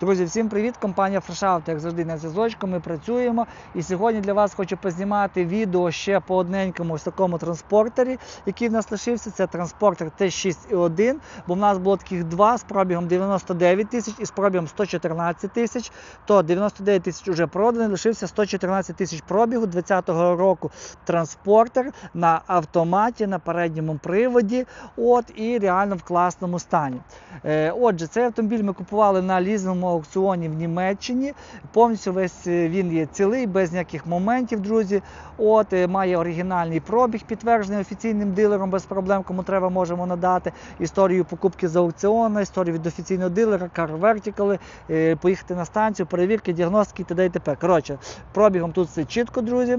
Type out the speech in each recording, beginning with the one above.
Друзі, всім привіт! Компанія Фрешаут, як завжди, на зв'язочку. Ми працюємо. І сьогодні для вас хочу познімати відео ще по одненькому ось такому транспортері, який в нас лишився. Це транспортер Т6І1, бо в нас було таких два з пробігом 99 тисяч і з пробігом 114 тисяч. То 99 тисяч вже проданий, лишився 114 тисяч пробігу 2020 року транспортер на автоматі, на передньому приводі. От і реально в класному стані. Е, Отже, цей автомобіль ми купували на аукціоні в Німеччині. Повністю весь е, він є цілий, без ніяких моментів, друзі. От е, має оригінальний пробіг, підтверджений офіційним дилером без проблем. Кому треба, можемо надати історію покупки з аукціону, історію від офіційного дилера, е, поїхати на станцію, перевірки, діагностики т.д. і т.п. Коротше, пробігом тут все чітко, друзі.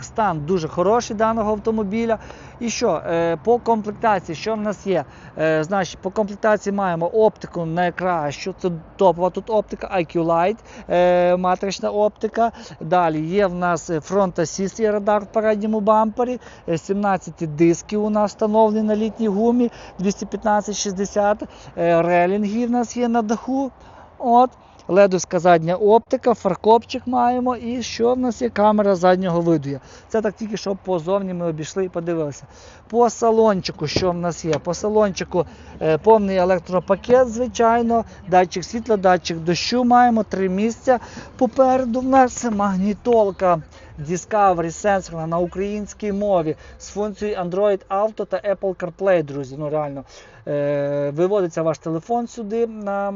Стан дуже хороший даного автомобіля. І що е, по комплектації, що в нас є? Е, Значить, по комплектації маємо оптику найкращу. Це топова тут оптика, IQ Light, е, матрична оптика. Далі є в нас фронт Assist, є радар в передньому бампері. е, 17 дисків у нас встановлені на літній гумі 215-60. Е, Релінги в нас є на даху. От. Ледовська задня оптика, фаркопчик маємо і що в нас є камера заднього виду. є. Це так тільки що позовні ми обійшли і подивилися. По салончику, що в нас є? По салончику е, повний електропакет, звичайно, датчик світла, датчик дощу маємо, три місця. Попереду в нас магнітолка Discovery сенсорна на українській мові з функцією Android Auto та Apple CarPlay, друзі. Ну реально. Е, Виводиться ваш телефон сюди на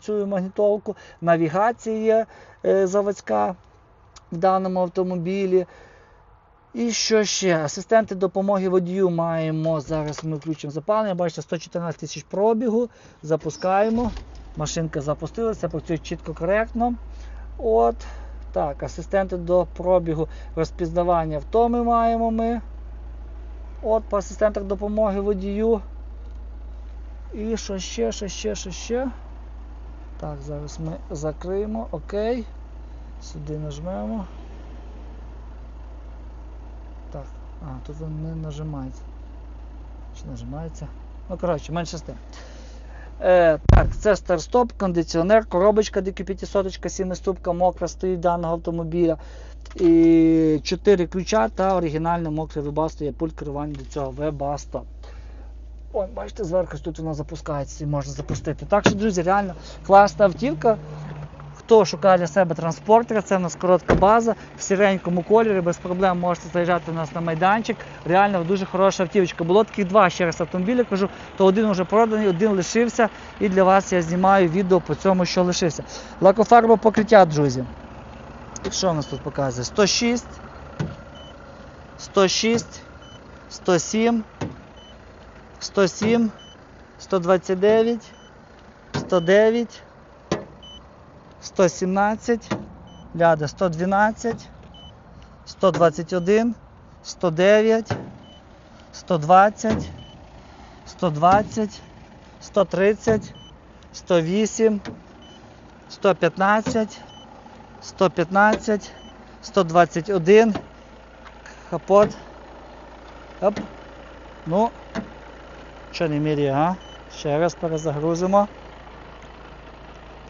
цю магнітолку. Навігація е, заводська в даному автомобілі. І що ще? Асистенти допомоги водію маємо. Зараз ми включимо запалення. Бачите, 114 тисяч пробігу. Запускаємо. Машинка запустилася, працює чітко коректно. От. Так, асистенти до пробігу розпізнавання втоми маємо ми. От по асистентах допомоги водію. І що ще, що ще, що ще. Так, зараз ми закриємо. Окей. Сюди нажмемо. Так, а, тут він не нажимається. Чи нажимається? Ну, коротше, менше з тим. Е, так, це старт-стоп, кондиціонер, коробочка DQ500, 7 ступка мокра стоїть даного автомобіля. І 4 ключа та оригінальне мокре вебасто є пульт керування до цього вебаста. Ой, бачите, зверху тут вона запускається і можна запустити. Так що, друзі, реально класна автівка. Хто шукає для себе транспортера, це в нас коротка база в сіренькому кольорі, без проблем можете заїжджати у нас на майданчик. Реально дуже хороша автівочка. Було таких два ще раз автомобілі, кажу, то один вже проданий, один лишився. І для вас я знімаю відео по цьому, що лишився. Лакофарбове покриття, друзі. Що у нас тут показує? 106, 106, 107, 107, 129, 109. 117, ляда 112, 121, 109, 120, 120, 130, 108, 115, 115, 121, капот. Оп. Ну, що не міряє, а? Ще раз перезагрузимо.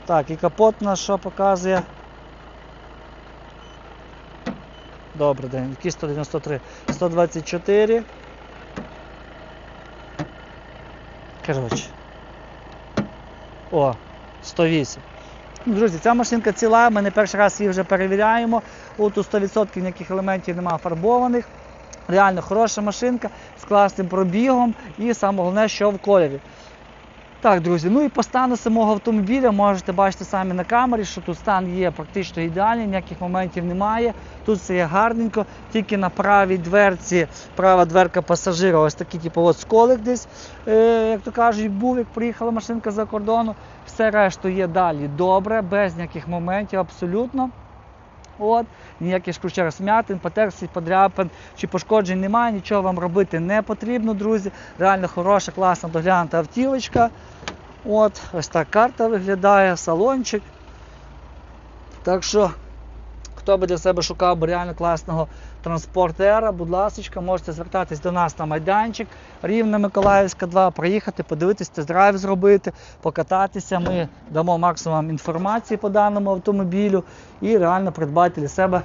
Так, і капот у нас що показує? Добрий день, який 193, 124. Коротше. О, 108. Ну, Друзі, ця машинка ціла, ми не перший раз її вже перевіряємо. Тут 100% ніяких елементів немає фарбованих. Реально хороша машинка з класним пробігом і саме головне, що в кольорі. Так, друзі, ну і по стану самого автомобіля можете бачити самі на камері, що тут стан є практично ідеальний, ніяких моментів немає. Тут все є гарненько, тільки на правій дверці, права дверка пасажира, ось такий типу, от сколик десь, е, як то кажуть, був, як приїхала машинка за кордону. Все решту є далі добре, без ніяких моментів абсолютно. От, ніяких ж раз м'ятин, потерсів, подряпин чи пошкоджень немає, нічого вам робити не потрібно, друзі. Реально хороша, класна доглянута автівочка. От, ось так карта виглядає, салончик. Так що, хто би для себе шукав реально класного транспортера, будь ласка, можете звертатись до нас на майданчик Рівна Миколаївська 2, приїхати, подивитись, тест-драйв зробити, покататися. Ми дамо максимум інформації по даному автомобілю і реально придбати для себе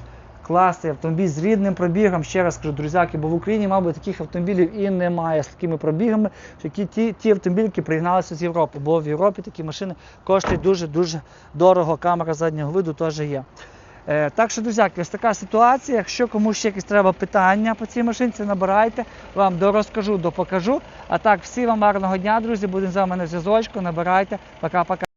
класний автомобіль з рідним пробігом. Ще раз кажу, друзяки, бо в Україні, мабуть, таких автомобілів і немає з такими пробігами, які ті, ті автомобілі, які пригналися з Європи. Бо в Європі такі машини коштують дуже-дуже дорого. Камера заднього виду теж є. Е, так що, друзяки, ось така ситуація. Якщо комусь ще якісь треба питання по цій машинці, набирайте, вам дорозкажу, допокажу. А так, всі вам гарного дня, друзі. Будемо з вами на зв'язочку. Набирайте. Пока-пока.